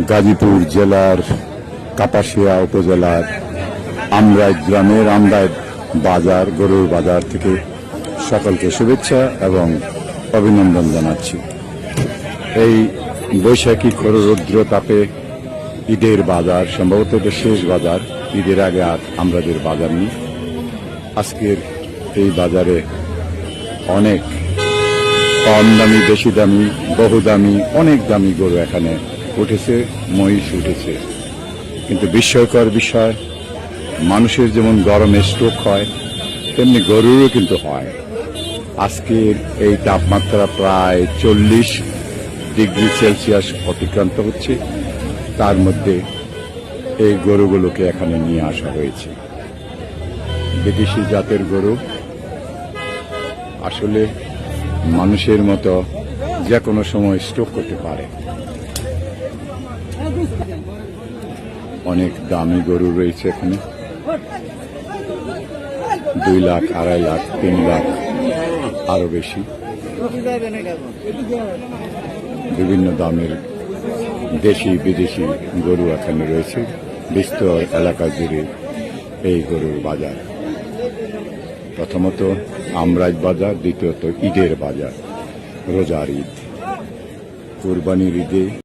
গাজীপুর জেলার কাপাসিয়া উপজেলার আমরাই গ্রামের আমরাই বাজার, গরুর বাজার থেকে সকলকে শুভেচ্ছা এবং অভিনন্দন জানাচ্ছি। এই বৈশাখী খর রৌদ্র তাপে ঈদের বাজার, সম্ভবত এটা শেষ বাজার, ঈদের আগে আর আমাদের বাজার নেই। আজকের এই বাজারে অনেক কম দামি, বেশি দামি, বহু দামি, অনেক দামি গরু এখানে উঠেছে, মহিষ উঠেছে। কিন্তু বিস্ময়কর বিষয়, মানুষের যেমন গরমে স্ট্রোক হয়, তেমনি গরুরও কিন্তু হয়। আজকের এই তাপমাত্রা প্রায় চল্লিশ ডিগ্রি সেলসিয়াস অতিক্রান্ত হচ্ছে। তার মধ্যে এই গরুগুলোকে এখানে নিয়ে আসা হয়েছে। বিদেশি জাতের গরু, আসলে মানুষের মতো যে কোনো সময় স্ট্রোক করতে পারে। অনেক দামি গরু রয়েছে এখানে। দুই লাখ, আড়াই লাখ, তিন লাখ, আরও বেশি। বিভিন্ন দামের দেশি, বিদেশি গরু এখানে রয়েছে। বিস্তর এলাকা জুড়ে এই গরুর বাজার। প্রথমত আমরাজ বাজার, দ্বিতীয়ত ঈদের বাজার, রোজার ঈদ। কোরবানির ঈদে